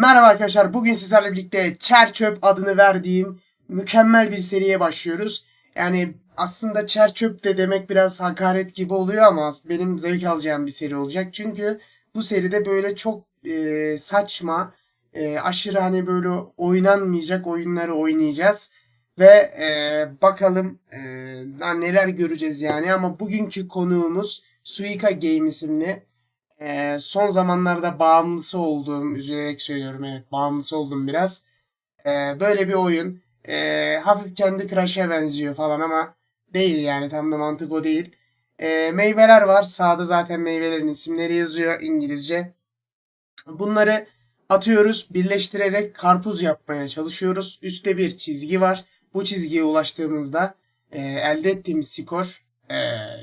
Merhaba arkadaşlar. Bugün sizlerle birlikte Çerçöp adını verdiğim mükemmel bir seriye başlıyoruz. Yani aslında Çerçöp de demek biraz hakaret gibi oluyor ama benim zevk alacağım bir seri olacak. Çünkü bu seride böyle çok e, saçma, e, aşırı hani böyle oynanmayacak oyunları oynayacağız. Ve e, bakalım e, neler göreceğiz yani. Ama bugünkü konuğumuz Suika Game isimli ee, son zamanlarda bağımlısı olduğum, üzülerek söylüyorum evet bağımlısı oldum biraz. Ee, böyle bir oyun. Ee, hafif kendi Crush'a benziyor falan ama değil yani tam da mantık o değil. Ee, meyveler var. Sağda zaten meyvelerin isimleri yazıyor İngilizce. Bunları atıyoruz. Birleştirerek karpuz yapmaya çalışıyoruz. Üstte bir çizgi var. Bu çizgiye ulaştığımızda e, elde ettiğimiz skor e,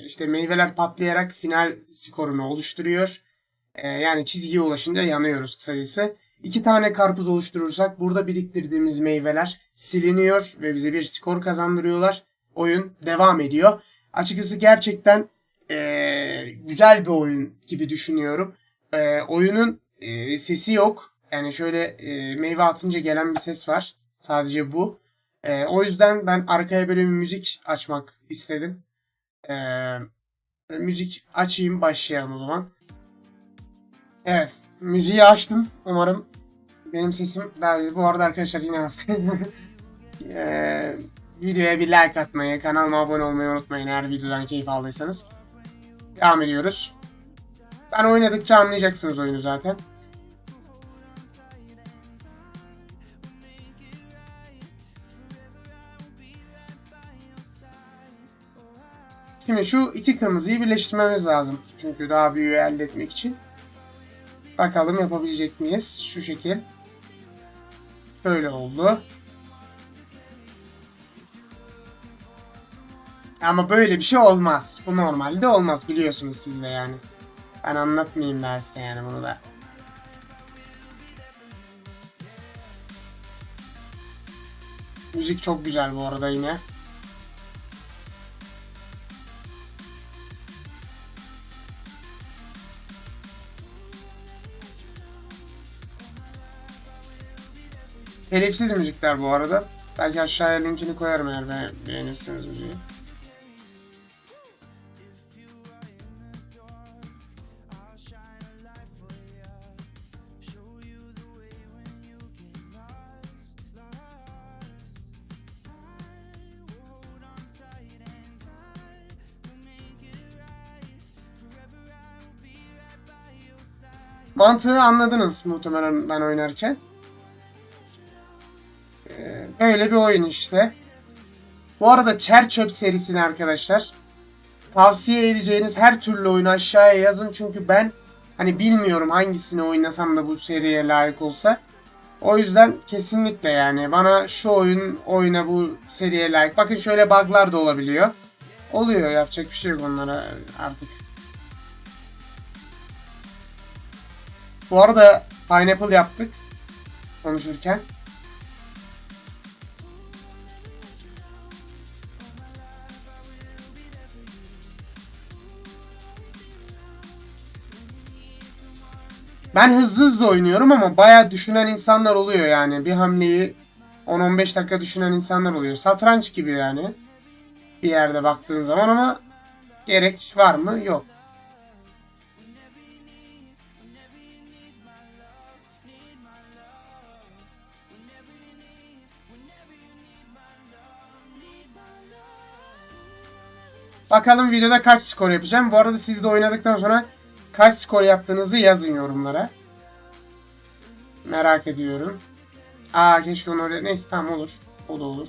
işte meyveler patlayarak final skorunu oluşturuyor. E, yani çizgiye ulaşınca yanıyoruz kısacası. İki tane karpuz oluşturursak burada biriktirdiğimiz meyveler siliniyor ve bize bir skor kazandırıyorlar. Oyun devam ediyor. Açıkçası gerçekten e, güzel bir oyun gibi düşünüyorum. E, oyunun e, sesi yok. Yani şöyle e, meyve atınca gelen bir ses var. Sadece bu. E, o yüzden ben arkaya böyle bir müzik açmak istedim. E, müzik açayım başlayalım o zaman. Evet. Müziği açtım. Umarım benim sesim iyi. Bu arada arkadaşlar yine hastayım. ee, videoya bir like atmayı, kanalıma abone olmayı unutmayın eğer videodan keyif aldıysanız. Devam ediyoruz. Ben oynadıkça anlayacaksınız oyunu zaten. Şimdi şu iki kırmızıyı birleştirmemiz lazım. Çünkü daha büyüğü elde etmek için. Bakalım yapabilecek miyiz? Şu şekil. Böyle oldu. Ama böyle bir şey olmaz. Bu normalde olmaz biliyorsunuz siz de yani. Ben anlatmayayım ben size yani bunu da. Müzik çok güzel bu arada yine. Telifsiz müzikler bu arada. Belki aşağıya linkini koyarım eğer be beğenirseniz müziği. Mantığı anladınız muhtemelen ben oynarken. Öyle bir oyun işte. Bu arada Çer Çöp serisini arkadaşlar tavsiye edeceğiniz her türlü oyunu aşağıya yazın. Çünkü ben hani bilmiyorum hangisini oynasam da bu seriye layık olsa. O yüzden kesinlikle yani bana şu oyun oyna bu seriye layık. Bakın şöyle bug'lar da olabiliyor. Oluyor yapacak bir şey yok onlara artık. Bu arada Pineapple yaptık konuşurken. Ben hızlı hızlı oynuyorum ama baya düşünen insanlar oluyor yani. Bir hamleyi 10-15 dakika düşünen insanlar oluyor. Satranç gibi yani. Bir yerde baktığın zaman ama gerek var mı? Yok. Bakalım videoda kaç skor yapacağım. Bu arada siz de oynadıktan sonra Kaç skor yaptığınızı yazın yorumlara. Merak ediyorum. Aa keşke onu oraya... Neyse tamam olur. O da olur.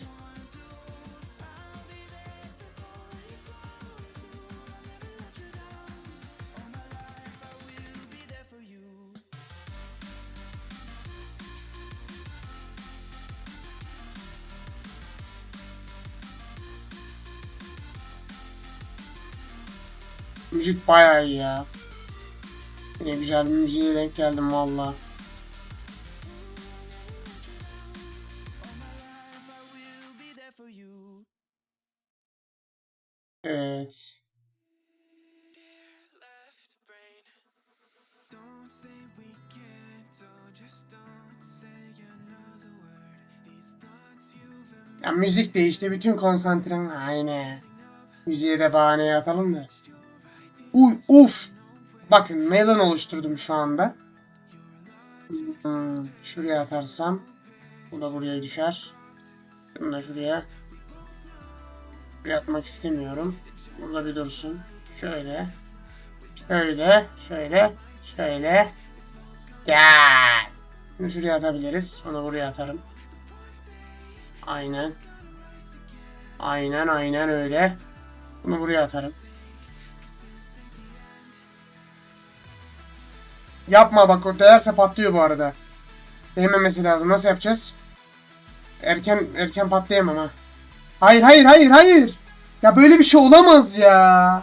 Müzik bayağı iyi ya. Ne güzel bir müziğe denk geldim valla. Evet. Ya müzik de işte bütün konsantren aynı. Müziğe de bahane atalım da. Uy uf Bakın melon oluşturdum şu anda. Hmm, şuraya atarsam. Bu da buraya düşer. Bunu da şuraya. Buraya atmak istemiyorum. Burada bir dursun. Şöyle. Şöyle. Şöyle. Şöyle. Gel. Bunu şuraya atabiliriz. Onu buraya atarım. Aynen. Aynen aynen öyle. Bunu buraya atarım. Yapma bak o değerse patlıyor bu arada. Değmemesi lazım. Nasıl yapacağız? Erken erken patlayamam ha. Hayır hayır hayır hayır. Ya böyle bir şey olamaz ya.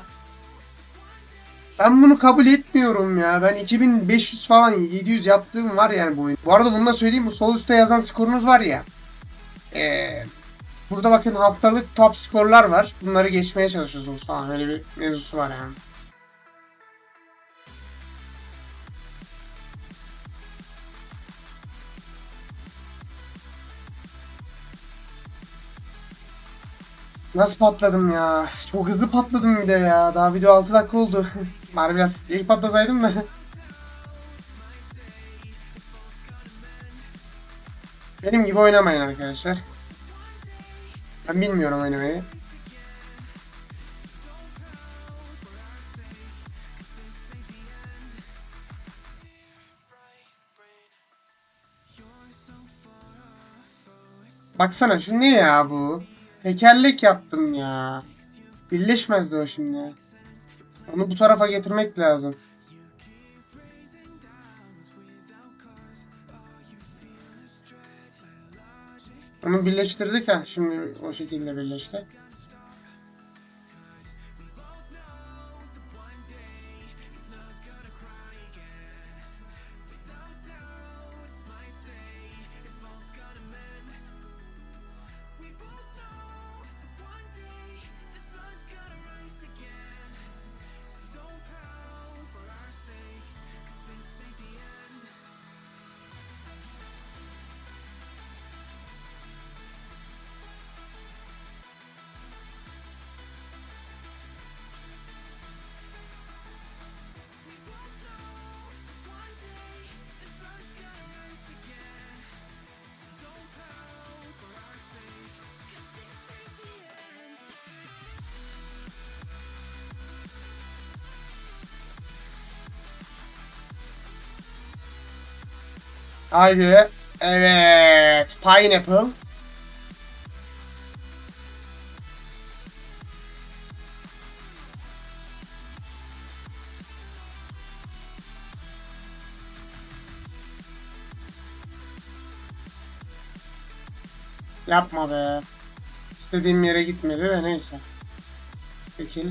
Ben bunu kabul etmiyorum ya. Ben 2500 falan 700 yaptığım var yani bu oyun. Bu arada bunu da söyleyeyim. Bu sol üstte yazan skorunuz var ya. Ee, burada bakın haftalık top skorlar var. Bunları geçmeye çalışıyorsunuz falan. Öyle bir mevzusu var yani. Nasıl patladım ya? Çok hızlı patladım bir de ya. Daha video 6 dakika oldu. Bari biraz ilk patlasaydım da. Benim gibi oynamayın arkadaşlar. Ben bilmiyorum oynamayı. Baksana şu ne ya bu? Tekerlek yaptım ya. Birleşmezdi o şimdi. Onu bu tarafa getirmek lazım. Onu birleştirdik ha. Şimdi o şekilde birleşti. Haydi. Evet. Pineapple. Yapma be. İstediğim yere gitmedi de neyse. Peki.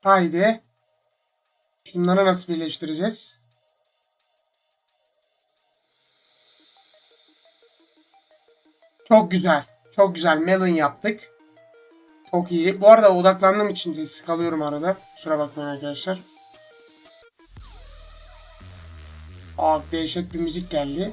Haydi. Şunları nasıl birleştireceğiz? Çok güzel. Çok güzel. Melon yaptık. Çok iyi. Bu arada odaklandığım için sessiz kalıyorum arada. Kusura bakmayın arkadaşlar. Aa dehşet bir müzik geldi.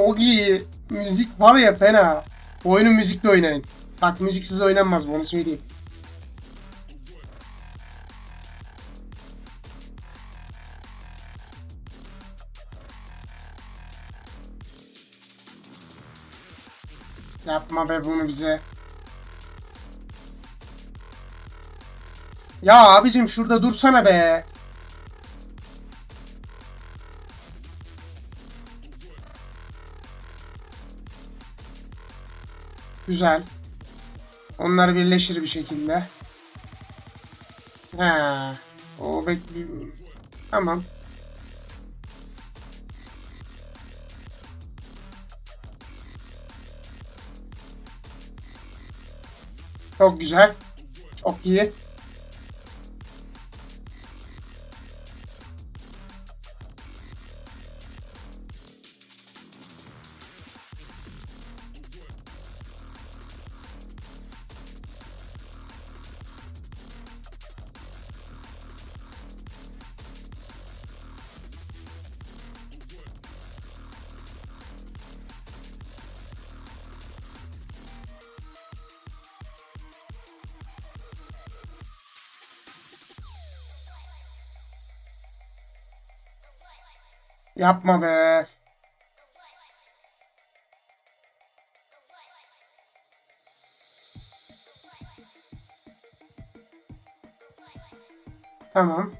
Çok. Müzik var ya fena. Oyunu müzikle oynayın. Bak müziksiz oynanmaz bu onu söyleyeyim. Yapma be bunu bize. Ya abicim şurada dursana be. Güzel. Onlar birleşir bir şekilde. He. O bek... Tamam. Çok güzel. Çok iyi. Yapma be. Tamam.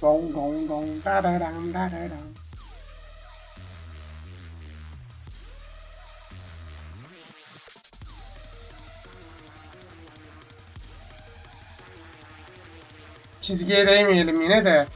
Gong gong gong da da dam da da dam. Çizgiye değmeyelim yine de.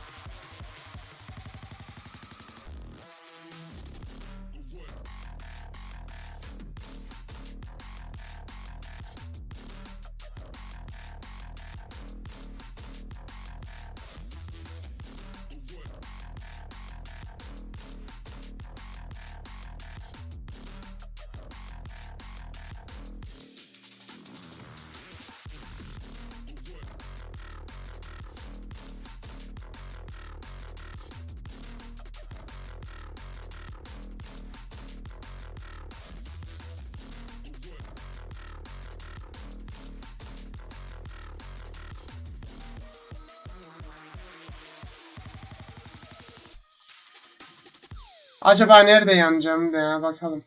Acaba nerede yanacağım de ya bakalım.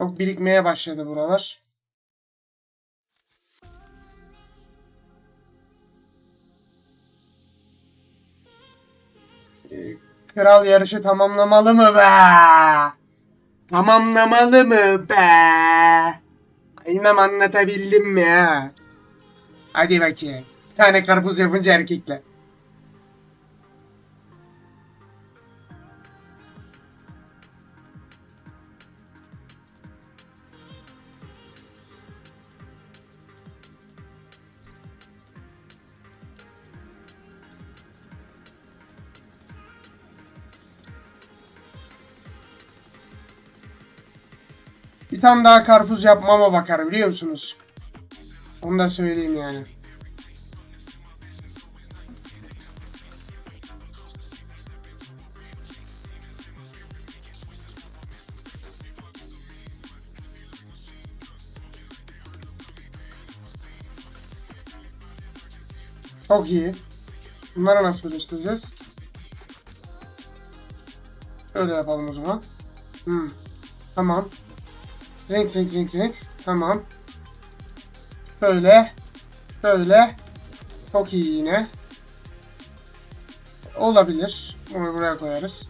Çok birikmeye başladı buralar. Ee, Kral yarışı tamamlamalı mı be? Tamamlamalı mı be? Bilmem anlatabildim mi ha? Hadi bakayım. Bir tane karpuz yapınca erkekle. Bir tane daha karpuz yapmama bakar biliyor musunuz? Onu da söyleyeyim yani. Çok iyi. Bunları nasıl birleştireceğiz? Şöyle yapalım o zaman. Hmm. Tamam. Zink zink zink zink. Tamam. Şöyle. Şöyle. Çok iyi yine. Olabilir. Bunu buraya koyarız.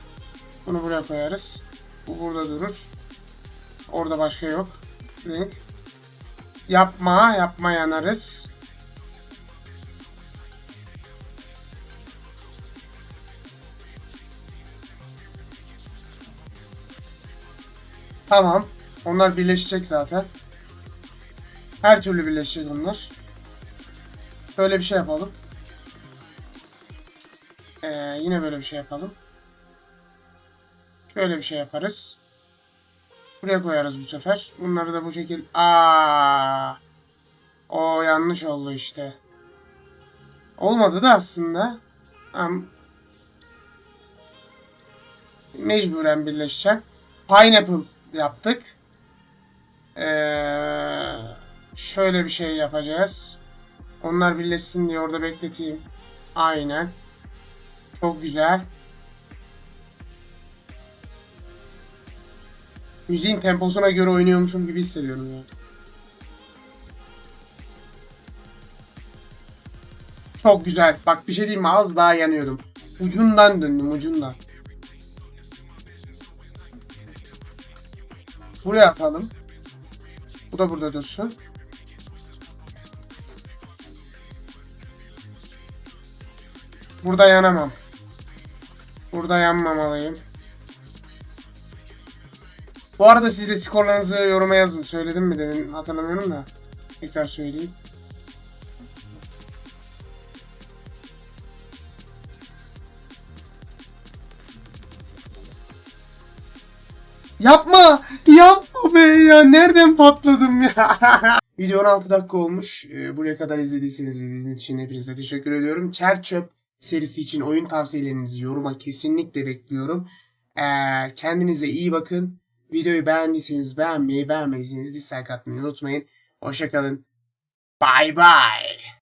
Bunu buraya koyarız. Bu burada durur. Orada başka yok. Zink. Yapma. Yapma yanarız. Tamam. Onlar birleşecek zaten. Her türlü birleşecek onlar. Böyle bir şey yapalım. Ee, yine böyle bir şey yapalım. Şöyle bir şey yaparız. Buraya koyarız bu sefer. Bunları da bu şekil... Aa, O yanlış oldu işte. Olmadı da aslında. Am Mecburen birleşeceğim. Pineapple yaptık. Ee, şöyle bir şey yapacağız. Onlar birleşsin diye orada bekleteyim. Aynen. Çok güzel. Müziğin temposuna göre oynuyormuşum gibi hissediyorum ya. Çok güzel. Bak bir şey diyeyim mi? Az daha yanıyordum. Ucundan döndüm ucundan. Buraya atalım. Bu da burada dursun. Burada yanamam. Burada yanmamalıyım. Bu arada siz de skorlarınızı yoruma yazın. Söyledim mi demin hatırlamıyorum da. Tekrar söyleyeyim. Yapma! Yapma be ya! Nereden patladım ya? Video 16 dakika olmuş. Ee, buraya kadar izlediyseniz izlediğiniz için hepinize teşekkür ediyorum. Çer Çöp serisi için oyun tavsiyelerinizi yoruma kesinlikle bekliyorum. Ee, kendinize iyi bakın. Videoyu beğendiyseniz beğenmeyi, beğenmediyseniz dislike atmayı unutmayın. Hoşçakalın. Bye bye.